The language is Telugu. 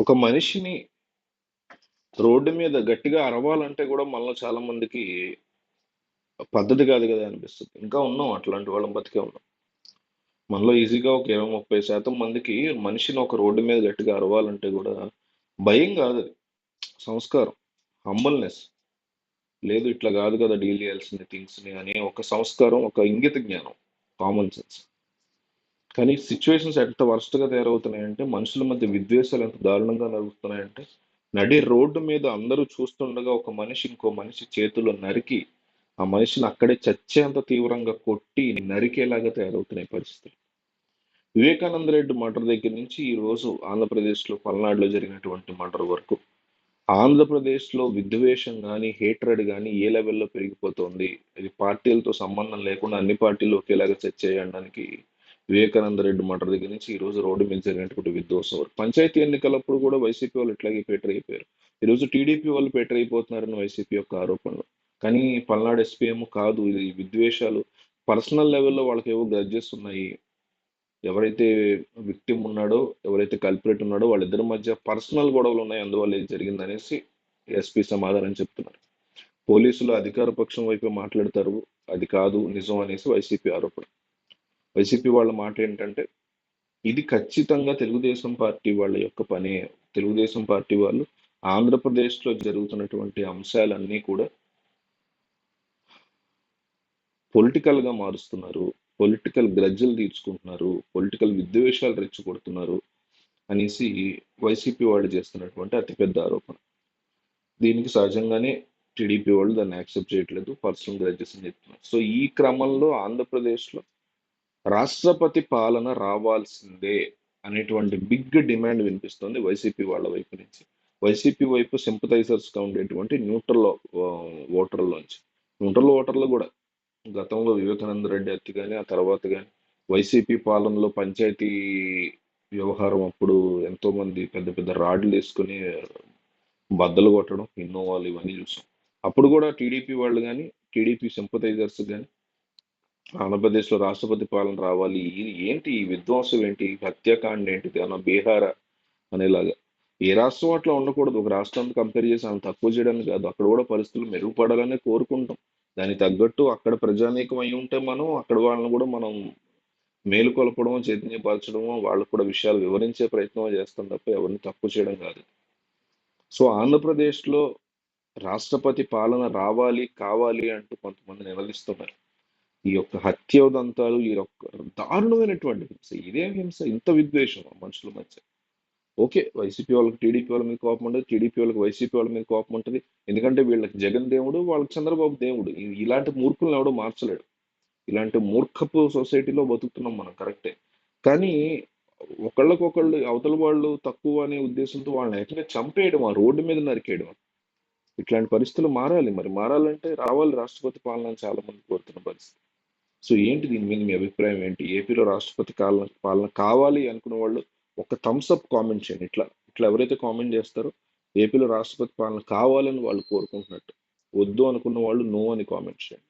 ఒక మనిషిని రోడ్డు మీద గట్టిగా అరవాలంటే కూడా మనలో చాలా మందికి పద్ధతి కాదు కదా అనిపిస్తుంది. ఇంకా ఉన్నాం అట్లాంటి వాళ్ళం బతికే ఉన్నాం. మనలో ఈజీగా ఒక ఇరవై ముప్పై శాతం మందికి మనిషిని ఒక రోడ్డు మీద గట్టిగా అరవాలంటే కూడా భయం కాదు అది. సంస్కారం హంబల్నెస్ లేదు ఇట్లా కాదు కదా డీల్ చేయాల్సిన థింగ్స్ని అనే ఒక సంస్కారం ఒక ఇంగిత జ్ఞానం కామన్ సెన్స్ కానీ సిచ్యువేషన్స్ ఎంత వరస్ట్గా తయారవుతున్నాయంటే మనుషుల మధ్య విద్వేషాలు ఎంత దారుణంగా నడుగుతున్నాయంటే నడి రోడ్డు మీద అందరూ చూస్తుండగా ఒక మనిషి ఇంకో మనిషి చేతిలో నరికి ఆ మనిషిని అక్కడే చచ్చేంత తీవ్రంగా కొట్టి నరికేలాగా తయారవుతున్నాయి పరిస్థితులు. వివేకానంద రెడ్డి మర్డర్ దగ్గర నుంచి ఈ రోజు ఆంధ్రప్రదేశ్లో పల్నాడులో జరిగినటువంటి మర్డర్ వరకు ఆంధ్రప్రదేశ్లో విద్వేషం కానీ హేట్రెడ్ కానీ ఏ లెవెల్లో పెరిగిపోతుంది? ఇది పార్టీలతో సంబంధం లేకుండా అన్ని పార్టీలు ఒకేలాగా చర్చ చేయడానికి వివేకానంద రెడ్డి మర్డర్ దగ్గర నుంచి ఈ రోజు రోడ్డు మీద జరిగినటువంటి విధ్వంసం వరకు. పంచాయతీ ఎన్నికలప్పుడు కూడా వైసీపీ వాళ్ళు ఇట్లాగే పేటర్ అయిపోయారు. ఈరోజు టీడీపీ వాళ్ళు పేటర్ అయిపోతున్నారని వైసీపీ యొక్క ఆరోపణలు. కానీ పల్నాడు ఎస్పీ ఏమో కాదు ఇది విద్వేషాలు పర్సనల్ లెవెల్లో వాళ్ళకి ఏవో గ్రడ్జెస్ ఉన్నాయి. ఎవరైతే విక్టిమ్ ఉన్నాడో ఎవరైతే కల్పరేట్ ఉన్నాడో వాళ్ళిద్దరి మధ్య పర్సనల్ గొడవలు ఉన్నాయి. అందువల్ల ఇది జరిగిందనేసి ఎస్పీ సమాధానం చెప్తున్నారు. పోలీసులు అధికార పక్షం వైపు మాట్లాడతారు. అది కాదు నిజం అనేసి వైసీపీ ఆరోపణ. వైసీపీ వాళ్ళ మాట ఏంటంటే ఇది ఖచ్చితంగా తెలుగుదేశం పార్టీ వాళ్ళ యొక్క పనే. తెలుగుదేశం పార్టీ వాళ్ళు ఆంధ్రప్రదేశ్లో జరుగుతున్నటువంటి అంశాలన్నీ కూడా పొలిటికల్గా మారుస్తున్నారు. పొలిటికల్ గ్రజ్జలు తీర్చుకుంటున్నారు. పొలిటికల్ విద్వేషాలు రెచ్చగొడుతున్నారు అనేసి వైసీపీ వాళ్ళు చేస్తున్నటువంటి అతిపెద్ద ఆరోపణ. దీనికి సహజంగానే టీడీపీ వాళ్ళు దాన్ని యాక్సెప్ట్ చేయట్లేదు. పర్సనల్ గ్రడ్జెస్ అని చెప్తున్నారు. సో ఈ క్రమంలో ఆంధ్రప్రదేశ్లో రాష్ట్రపతి పాలన రావాల్సిందే అనేటువంటి బిగ్ డిమాండ్ వినిపిస్తుంది వైసీపీ వాళ్ళ వైపు నుంచి. వైసీపీ వైపు సింపథైజర్స్గా ఉండేటువంటి న్యూట్రల్ ఓటర్లోంచి న్యూట్రల్ ఓటర్లు కూడా గతంలో వివేకానంద రెడ్డి హత్య కానీ ఆ తర్వాత కానీ వైసీపీ పాలనలో పంచాయతీ వ్యవహారం అప్పుడు ఎంతోమంది పెద్ద పెద్ద రాడ్లు వేసుకుని బద్దలు కొట్టడం ఇన్నోవాలు ఇవన్నీ చూసాం. అప్పుడు కూడా టీడీపీ వాళ్ళు కానీ టీడీపీ సింపథైజర్స్ కానీ ఆంధ్రప్రదేశ్లో రాష్ట్రపతి పాలన రావాలి. ఇది ఏంటి? ఈ విధ్వంసం ఏంటి? హత్యాకాండ ఏంటిది? అన్న బీహార అనేలాగా. ఏ రాష్ట్రం అట్లా ఉండకూడదు. ఒక రాష్ట్రాన్ని కంపేర్ చేసి ఆమె తక్కువ చేయడానికి కాదు. అక్కడ కూడా పరిస్థితులు మెరుగుపడాలనే కోరుకుంటాం. దానికి తగ్గట్టు అక్కడ ప్రజానీకం అయి ఉంటే మనం అక్కడ వాళ్ళని కూడా మనం మేలు కొలపడమో చైతన్యపరచడమో వాళ్ళకు కూడా విషయాలు వివరించే ప్రయత్నం చేస్తాం తప్ప ఎవరిని తక్కువ చేయడం కాదు. సో ఆంధ్రప్రదేశ్లో రాష్ట్రపతి పాలన రావాలి కావాలి అంటూ కొంతమంది నిలదీస్తున్నారు. ఈ యొక్క హత్యోదంతాలు ఈ యొక్క దారుణమైనటువంటి హింస. ఇదేం హింస ఇంత విద్వేషం మనుషుల మధ్య. ఓకే వైసీపీ వాళ్ళకి టీడీపీ వాళ్ళ మీద కోపం ఉంటుంది టీడీపీ వాళ్ళకి వైసీపీ వాళ్ళ మీద కోపం ఉంటుంది. ఎందుకంటే వీళ్ళకి జగన్ దేవుడు వాళ్ళకి చంద్రబాబు దేవుడు. ఇలాంటి మూర్ఖులను ఎవడో మార్చలేడు. ఇలాంటి మూర్ఖపు సొసైటీలో బతుకుతున్నాం మనం కరెక్టే. కానీ ఒకళ్ళకొకళ్ళు అవతల వాళ్ళు తక్కువ అనే ఉద్దేశంతో వాళ్ళని ఎట్లా చంపేయడం ఆ రోడ్డు మీద నరికేయడం? ఇట్లాంటి పరిస్థితులు మారాలి. మరి మారాలంటే రావాలి రాష్ట్రపతి పాలన చాలా మంది కోరుతున్న పరిస్థితి. సో ఏంటి దీని మీద మీ అభిప్రాయం ఏంటి? ఏపీలో రాష్ట్రపతి కాలన పాలన కావాలి అనుకున్న వాళ్ళు ఒక థమ్స్ అప్ కామెంట్ చేయండి. ఇట్లా ఇట్లా ఎవరైతే కామెంట్ చేస్తారో ఏపీలో రాష్ట్రపతి పాలన కావాలని వాళ్ళు కోరుకుంటున్నట్టు. వద్దు అనుకున్న వాళ్ళు నో అని కామెంట్ చేయండి.